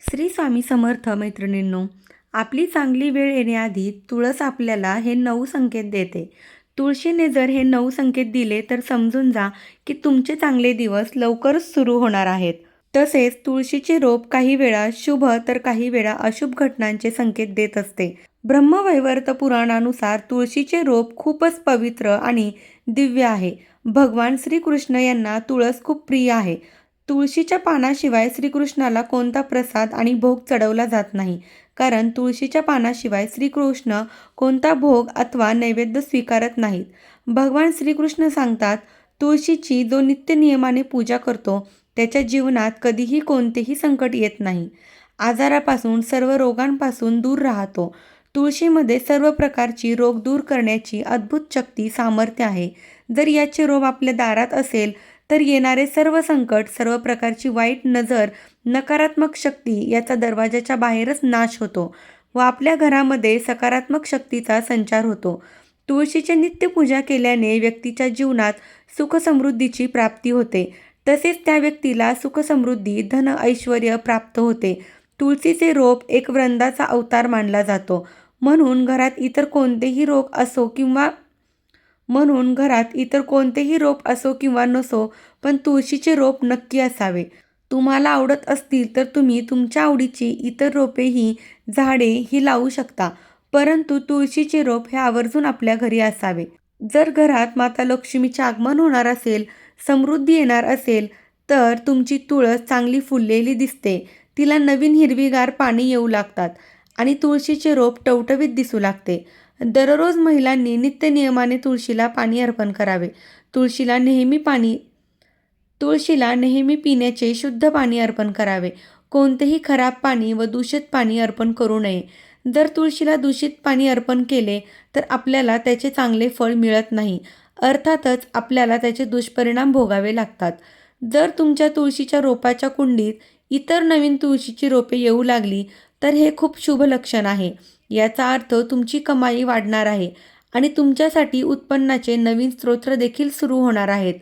श्री स्वामी समर्थ मैत्रिणींनो आपली चांगली वेळ येण्याआधी तुळस आपल्याला हे नऊ संकेत देते. तुळशीने जर हे नऊ संकेत दिले तर समजून जा की तुमचे चांगले दिवस लवकरच सुरू होणार आहेत. तसेच तुळशीचे रोप काही वेळा शुभ तर काही वेळा अशुभ घटनांचे संकेत देत असते. ब्रह्मवैवर्त पुराणानुसार तुळशीचे रोप खूपच पवित्र आणि दिव्य आहे. भगवान श्रीकृष्ण यांना तुळस खूप प्रिय आहे. तुळशीच्या पानाशिवाय श्रीकृष्णाला कोणता प्रसाद आणि भोग चढवला जात नाही. कारण तुळशीच्या पानाशिवाय श्रीकृष्ण कोणता भोग अथवा नैवेद्य स्वीकारत नाहीत. भगवान श्रीकृष्ण सांगतात तुळशीची जो नित्य नियमाने पूजा करतो त्याच्या जीवनात कधीही कोणतेही संकट येत नाही. आजारापासून सर्व रोगांपासून दूर राहतो. तुळशीमध्ये सर्व प्रकारची रोग दूर करण्याची अद्भुत शक्ती सामर्थ्य आहे. जर याचे रोग आपल्या दारात असेल तर येणारे सर्व संकट सर्व प्रकारची वाईट नजर नकारात्मक शक्ती याचा दरवाजाच्या बाहेरच नाश होतो व आपल्या घरामध्ये सकारात्मक शक्तीचा संचार होतो. तुळशीचे नित्य पूजा केल्याने व्यक्तीच्या जीवनात सुखसमृद्धीची प्राप्ती होते. तसेच त्या व्यक्तीला सुखसमृद्धी धन ऐश्वर प्राप्त होते. तुळशीचे रोप एक वृंदाचा अवतार मानला जातो. म्हणून घरात इतर कोणतेही रोग असो किंवा म्हणून घरात इतर कोणतेही रोप असो किंवा नसो पण तुळशीचे रोप नक्की असावे. तुम्हाला आवडत असतील तर तुम्ही तुमच्या आवडीची इतर रोपेही झाडे ही लावू शकता परंतु तुळशीचे रोप हे आवर्जून आपल्या घरी असावे. जर घरात माता लक्ष्मीचे आगमन होणार असेल समृद्धी येणार असेल तर तुमची तुळस चांगली फुललेली दिसते. तिला नवीन हिरवीगार पाणी येऊ लागतात आणि तुळशीचे रोप टवटवीत दिसू लागते. दररोज महिलांनी नित्य नियमाने तुळशीला पाणी अर्पण करावे. तुळशीला नेहमी पाणी तुळशीला नेहमी पिण्याचे शुद्ध पाणी अर्पण करावे. कोणतेही खराब पाणी व दूषित पाणी अर्पण करू नये. जर तुळशीला दूषित पाणी अर्पण केले तर आपल्याला त्याचे चांगले फळ मिळत नाही. अर्थातच आपल्याला त्याचे दुष्परिणाम भोगावे लागतात. जर तुमच्या तुळशीच्या रोपाच्या कुंडीत इतर नवीन तुळशीची रोपे येऊ लागली तर हे खूप शुभ लक्षण आहे. याचा अर्थ तुमची कमाई वाढणार आहे आणि तुमच्यासाठी उत्पन्नाचे नवीन स्रोत देखील सुरू होणार आहेत.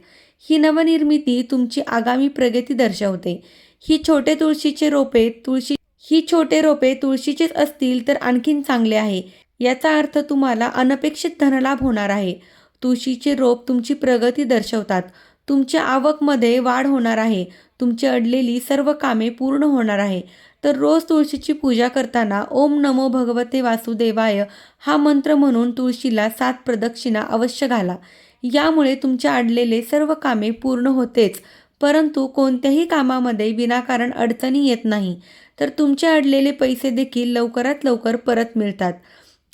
ही नवनिर्मिती तुमची आगामी प्रगती दर्शवते. ही छोटे तुळशीचे रोपे तुळशी ही छोटे रोपे तुळशीचेच असतील तर आणखीन चांगले आहे. याचा अर्थ तुम्हाला अनपेक्षित धनलाभ होणार आहे. तुळशीचे रोप तुमची प्रगती दर्शवतात. तुमच्या आवकमध्ये वाढ होणार आहे. तुमची अडलेली सर्व कामे पूर्ण होणार आहे. तर रोज तुळशीची पूजा करताना ओम नमो भगवते वासुदेवाय हा मंत्र म्हणून तुळशीला सात प्रदक्षिणा अवश्य घाला. यामुळे तुमच्या अडलेले सर्व कामे पूर्ण होतेच. परंतु कोणत्याही कामामध्ये विनाकारण अडचणी येत नाही. तर तुमचे अडलेले पैसे देखील लवकरात लवकर परत मिळतात.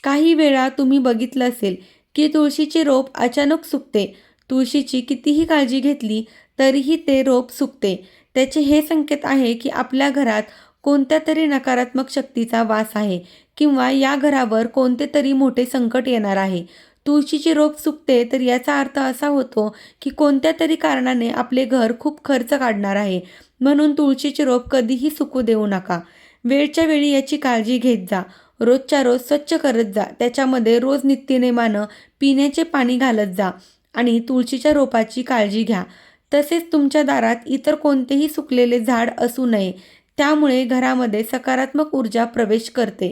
काही वेळा तुम्ही बघितलं असेल की तुळशीचे रोप अचानक सुकते. तुळशीची कितीही काळजी घेतली तरीही ते रोप सुकते. त्याचे हे संकेत आहे की आपल्या घरात कोणत्या तरी नकारात्मक शक्तीचा वास आहे किंवा या घरावर कोणते तरी मोठे संकट येणार आहे. तुळशीची रोप सुकते तर याचा अर्थ असा होतो की कोणत्या तरी कारणाने आपले घर खूप खर्च काढणार आहे. म्हणून तुळशीचे रोप कधीही सुकू देऊ नका. वेळच्या वेळी याची काळजी घेत जा. रोजच्या रोज स्वच्छ करत जा. त्याच्यामध्ये रोज नित्यनेमानं पिण्याचे पाणी घालत जा आणि तुळशीच्या रोपाची काळजी घ्या. तसेच तुमच्या दारात इतर कोणतेही सुकलेले झाड असू नये. त्यामुळे घरामध्ये सकारात्मक ऊर्जा प्रवेश करते.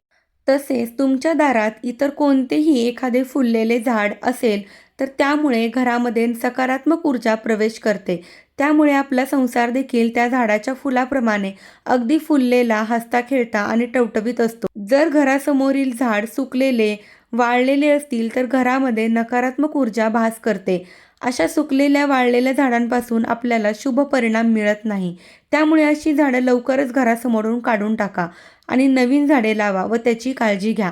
तसेच तुमच्या दारात इतर कोणतेही एखादे फुललेले झाड असेल तर त्यामुळे घरामध्ये सकारात्मक ऊर्जा प्रवेश करते. त्यामुळे आपला संसार देखील त्या झाडाच्या फुलाप्रमाणे अगदी फुललेला हसता खेळता आणि टवटवीत असतो. जर घरासमोरील झाड सुकलेले वाळलेले असतील तर घरामध्ये नकारात्मक ऊर्जा भास करते. अशा सुकलेल्या वाळलेल्या झाडांपासून आपल्याला शुभ परिणाम मिळत नाही. त्यामुळे अशी झाडं लवकरच घरासमोरून काढून टाका आणि नवीन झाडे लावा व त्याची काळजी घ्या.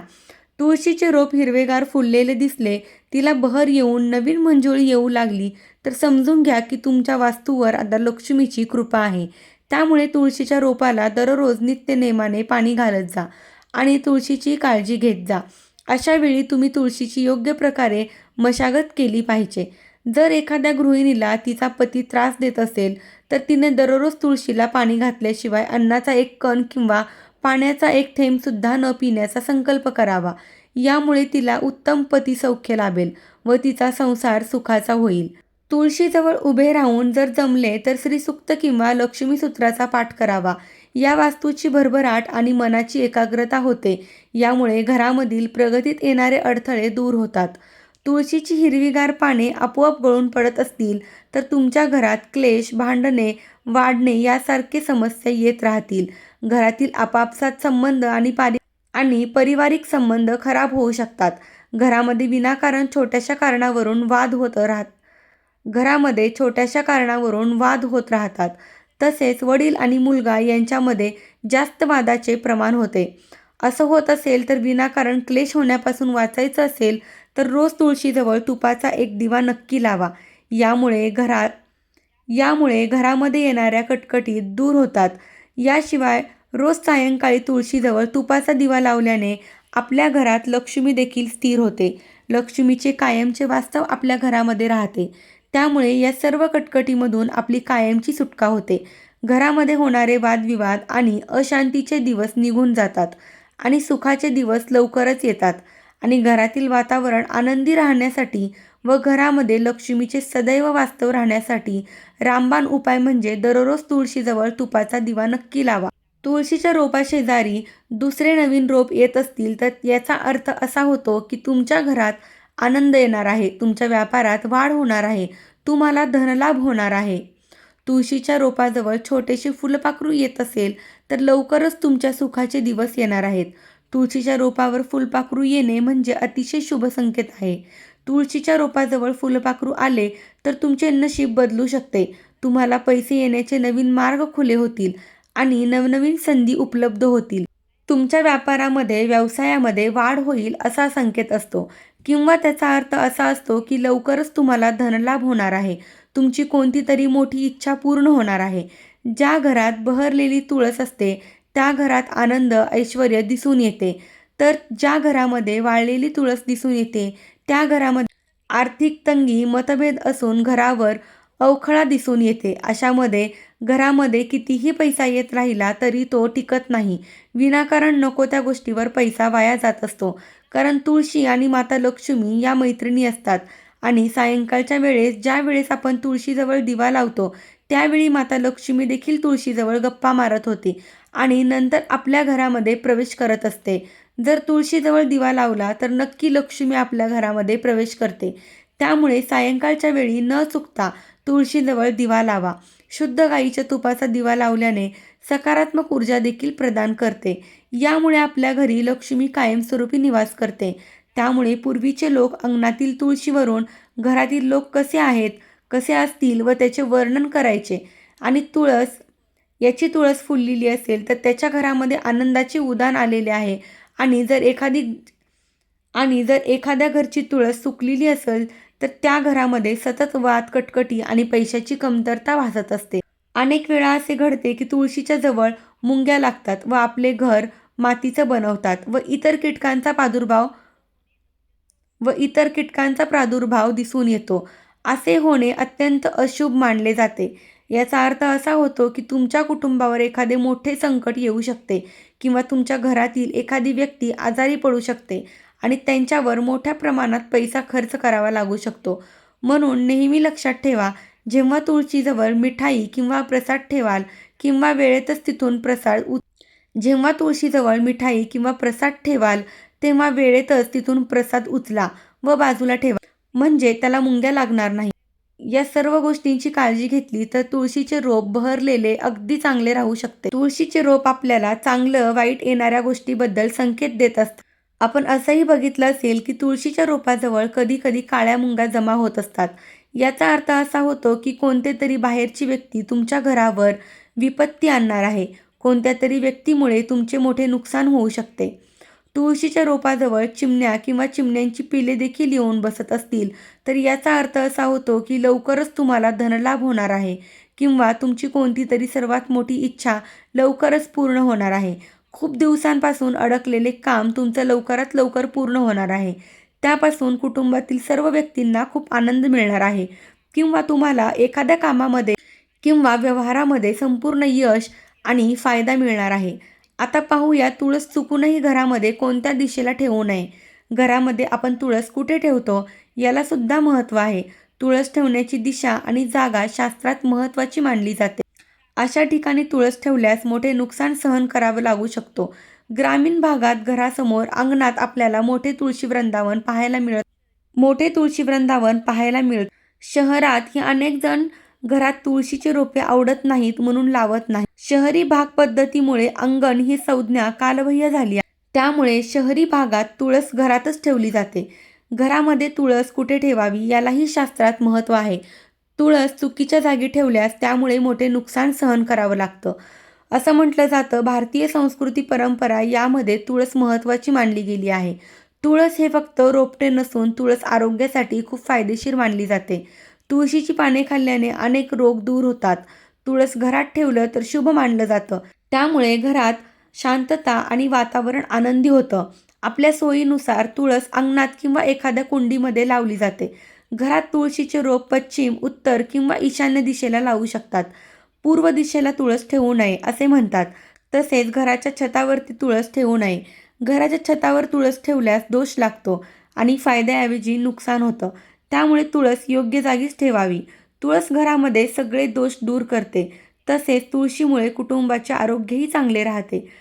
तुळशीचे रोप हिरवेगार फुललेले दिसले तिला बहर येऊन नवीन मंजुळी येऊ लागली तर समजून घ्या की तुमच्या वास्तूवर आता लक्ष्मीची कृपा आहे. त्यामुळे तुळशीच्या रोपाला दररोज नित्य नेमाने पाणी घालत जा आणि तुळशीची काळजी घेत जा. अशावेळी तुम्ही तुळशीची योग्य प्रकारे मशागत केली पाहिजे. जर एखाद्या गृहिणीला तिचा पती त्रास देत असेल तर तिने दररोज तुळशीला पाणी घातल्याशिवाय अन्नाचा एक कण किंवा पाण्याचा एक थेंबसुद्धा न पिण्याचा संकल्प करावा. यामुळे तिला उत्तम पती सौख्य लाभेल व तिचा संसार सुखाचा होईल. तुळशीजवळ उभे राहून जर जमले तर श्रीसुक्त किंवा लक्ष्मीसूत्राचा पाठ करावा. या वास्तूची भरभराट आणि मनाची एकाग्रता होते. यामुळे घरामधील प्रगतीत येणारे अडथळे दूर होतात. तुळशीची हिरवीगार पाने आपोआप गळून पडत असतील तर तुमच्या घरात क्लेश भांडणे वाढणे यासारखे समस्या येत राहतील. घरातील आपापसात संबंध आणि पारि आणि पारिवारिक संबंध खराब होऊ शकतात. घरामध्ये विनाकारण छोट्याशा कारणावरून वाद होत राहत घरामध्ये छोट्याशा कारणावरून वाद होत राहतात. तसेच वडील आणि मुलगा यांच्यामध्ये जास्त वादाचे प्रमाण होते. असं होत असेल तर विनाकारण क्लेश होण्यापासून वाचायचं असेल तर रोज तुळशीजवळ तुपाचा एक दिवा नक्की लावा. यामुळे घरा यामुळे घरामध्ये येणाऱ्या कटकटी दूर होतात. याशिवाय रोज सायंकाळी तुळशीजवळ तुपाचा दिवा लावल्याने आपल्या घरात लक्ष्मी देखील स्थिर होते. लक्ष्मीचे कायमचे वास्तव आपल्या घरामध्ये राहते. त्यामुळे या सर्व कटकटीमधून आपली कायमची सुटका होते. घरामध्ये होणारे वादविवाद आणि अशांतीचे दिवस निघून जातात आणि सुखाचे दिवस लवकरच येतात. आणि घरातील वातावरण आनंदी राहण्यासाठी व घरामध्ये लक्ष्मीचे सदैव वास्तव राहण्यासाठी रामबाण उपाय म्हणजे दररोज तुळशीजवळ तुपाचा दिवा नक्की लावा. तुळशीच्या रोपाशेजारी दुसरे नवीन रोप येत असतील तर याचा अर्थ असा होतो की तुमच्या घरात आनंद येणार आहे तुमच्या व्यापारात वाढ होणार आहे तुम्हाला धनलाभ होणार आहे. तुळशीच्या रोपाजवळ छोटेशी फुलपाखरू येत असेल तर लवकरच तुमच्या सुखाचे दिवस येणार आहेत. तुळशीच्या रोपावर फुलपाखरू येणे म्हणजे अतिशय शुभ संकेत आहे. तुळशीच्या रोपाजवळ फुलपाखरू आले तर तुमचे नशीब बदलू शकते. तुम्हाला पैसे येण्याचे नवीन मार्ग खुले होतील आणि नवनवीन संधी उपलब्ध होतील. तुमच्या व्यापारामध्ये व्यवसायामध्ये वाढ होईल असा संकेत असतो. किंवा त्याचा अर्थ असा असतो की लवकरच तुम्हाला धनलाभ होणार आहे. तुमची कोणती तरी मोठी इच्छा पूर्ण होणार आहे. ज्या घरात बहरलेली तुळस असते त्या घरात आनंद ऐश्वर दिसून येते. तर ज्या घरामध्ये वाळलेली तुळस दिसून येते त्या घरामध्ये आर्थिक तंगी मतभेद असून घरावर अवखळा दिसून येते. अशामध्ये घरामध्ये कितीही पैसा येत राहिला तरी तो टिकत नाही. विनाकारण नको त्या गोष्टीवर पैसा वाया जात असतो. कारण तुळशी आणि माता लक्ष्मी या मैत्रिणी असतात. आणि सायंकाळच्या वेळेस ज्या वेळेस आपण तुळशीजवळ दिवा लावतो त्यावेळी माता लक्ष्मी देखील तुळशीजवळ गप्पा मारत होती आणि नंतर आपल्या घरामध्ये प्रवेश करत असते. जर तुळशीजवळ दिवा लावला तर नक्की लक्ष्मी आपल्या घरामध्ये प्रवेश करते. त्यामुळे सायंकाळच्या वेळी न चुकता तुळशीजवळ दिवा लावा. शुद्ध गाईच्या तुपाचा दिवा लावल्याने सकारात्मक ऊर्जा देखील प्रदान करते. यामुळे आपल्या घरी लक्ष्मी कायमस्वरूपी निवास करते. त्यामुळे पूर्वीचे लोक अंगणातील तुळशीवरून घरातील लोक कसे आहेत? कसे असतील व त्याचे वर्णन करायचे आणि तुळस याची तुळस फुललेली असेल तर त्याच्या घरामध्ये आनंदाचे उदान आलेले आहे. आणि जर एखादी आणि जर एखाद्या घरची तुळस सुकलेली असेल तर त्या घरामध्ये सतत वाद कटकटी आणि पैशाची कमतरता भासत असते. अनेक वेळा असे घडते की तुळशीच्या जवळ मुंग्या लागतात व आपले घर मातीचं बनवतात व इतर कीटकांचा प्रादुर्भाव व इतर कीटकांचा प्रादुर्भाव दिसून येतो. असे होणे अत्यंत अशुभ मानले जाते. याचा अर्थ असा होतो की तुमच्या कुटुंबावर एखादे मोठे संकट येऊ शकते किंवा तुमच्या घरातील एखादी व्यक्ती आजारी पडू शकते आणि त्यांच्यावर मोठ्या प्रमाणात पैसा खर्च करावा लागू शकतो. म्हणून नेहमी लक्षात ठेवा जेव्हा तुळशीजवळ मिठाई किंवा प्रसाद ठेवाल किंवा वेळेतच तिथून प्रसाद उ जेव्हा तुळशीजवळ मिठाई किंवा प्रसाद ठेवाल तेव्हा वेळेतच तिथून प्रसाद उचला व बाजूला ठेवा. म्हणजे त्याला मुंग्या लागणार नाही. या सर्व गोष्टींची काळजी घेतली तर तुळशीचे रोप बहरलेले अगदी चांगले राहू शकते. तुळशीचे रोप आपल्याला चांगलं वाईट येणाऱ्या गोष्टीबद्दल संकेत देत असतात आपण असंही बघितलं असेल की तुळशीच्या रोपाजवळ कधी कधी काळ्या मुंग्या जमा होत असतात. याचा अर्थ असा होतो की कोणते तरी बाहेरची व्यक्ती तुमच्या घरावर विपत्ती आणणार आहे. कोणत्या तरी व्यक्तीमुळे तुमचे मोठे नुकसान होऊ शकते. तुळशीच्या रोपाजवळ चिमण्या किंवा चिमण्यांची पिले देखील येऊन बसत असतील. तर याचा अर्थ असा होतो की लवकरच तुम्हाला धनलाभ होणार आहे किंवा तुमची कोणती तरी सर्वात मोठी इच्छा लवकरच पूर्ण होणार आहे. खूप दिवसांपासून अडकलेले काम तुमचं लवकरात लवकर पूर्ण होणार आहे. त्यापासून कुटुंबातील सर्व व्यक्तींना खूप आनंद मिळणार आहे किंवा तुम्हाला एखाद्या कामामध्ये किंवा व्यवहारामध्ये संपूर्ण यश आणि फायदा मिळणार आहे. आता पाहूया तुळस चुकूनही घरामध्ये कोणत्या दिशेला ठेवू नये. घरामध्ये आपण तुळस कुठे ठेवतो यालासुद्धा महत्त्व आहे. तुळस ठेवण्याची दिशा आणि जागा शास्त्रात महत्त्वाची मानली जाते. अशा ठिकाणी तुळस ठेवल्यास मोठे नुकसान सहन करावं लागू शकतो. ग्रामीण भागात घरासमोर अंगणात आपल्याला मोठे तुळशी वृंदावन पाहायला मिळत मोठे तुळशी वृंदावन पाहायला मिळत. शहरात ही अनेक जण घरात तुळशीची रोपे आवडत नाहीत म्हणून लावत नाही. शहरी भाग पद्धतीमुळे अंगण ही संज्ञा कालबाह्य झाली आहे. त्यामुळे शहरी भागात तुळस घरातच ठेवली जाते. घरामध्ये तुळस कुठे ठेवावी यालाही शास्त्रात महत्त्व आहे. तुळस चुकीच्या जागी ठेवल्यास त्यामुळे मोठे नुकसान सहन करावं लागतं. असं म्हटलं जातं भारतीय संस्कृती परंपरा यामध्ये तुळस महत्त्वाची मानली गेली आहे. तुळस हे फक्त रोपटे नसून तुळस आरोग्यासाठी खूप फायदेशीर मानली जाते. तुळशीची पाने खाल्ल्याने अनेक रोग दूर होतात. तुळस घरात ठेवलं तर शुभ मानलं जातं. त्यामुळे घरात शांतता आणि वातावरण आनंदी होतं. आपल्या सोयीनुसार तुळस अंगणात किंवा एखाद्या कुंडीमध्ये लावली जाते. घरात तुळशीचे रोप पश्चिम उत्तर किंवा ईशान्य दिशेला लावू शकतात. पूर्व दिशेला तुळस ठेवू नये असे म्हणतात. तसेच घराच्या छतावरती तुळस ठेवू नये. घराच्या छतावर तुळस ठेवल्यास दोष लागतो आणि फायद्याऐवजी नुकसान होतं. त्यामुळे तुळस योग्य जागीच ठेवावी. तुळस घरामध्ये सगळे दोष दूर करते. तसेच तुळशीमुळे कुटुंबाचे आरोग्यही चांगले राहते.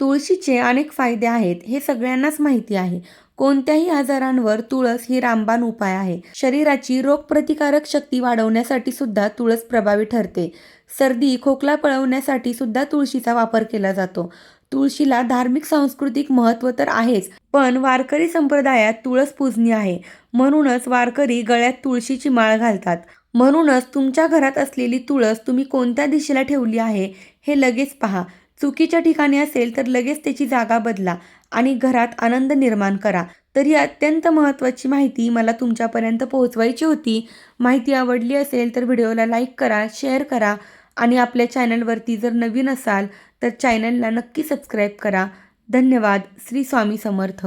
तुळशीचे अनेक फायदे आहेत हे सगळ्यांनाच माहिती आहे. कोणत्याही आजारांवर तुळस ही रामबाण उपाय आहे. शरीराची रोगप्रतिकारक शक्ती वाढवण्यासाठी सुद्धा तुळस प्रभावी ठरते. सर्दी खोकला पळवण्यासाठी सुद्धा तुळशीचा वापर केला जातो. तुळशीला धार्मिक सांस्कृतिक महत्त्व तर आहेच पण वारकरी संप्रदायात तुळस पूजनी आहे. म्हणूनच वारकरी गळ्यात तुळशीची माळ घालतात. म्हणूनच तुमच्या घरात असलेली तुळस तुम्ही कोणत्या दिशेला ठेवली आहे हे लगेच पहा. चुकीच्या ठिकाणी असेल तर लगेच त्याची जागा बदला आणि घरात आनंद निर्माण करा. तर ही अत्यंत महत्त्वाची माहिती मला तुमच्यापर्यंत पोहोचवायची होती. माहिती आवडली असेल तर व्हिडिओला लाईक करा शेअर करा. आणि आपल्या चॅनलवरती जर नवीन असाल तर चॅनलला नक्की सबस्क्राईब करा. धन्यवाद. श्री स्वामी समर्थ.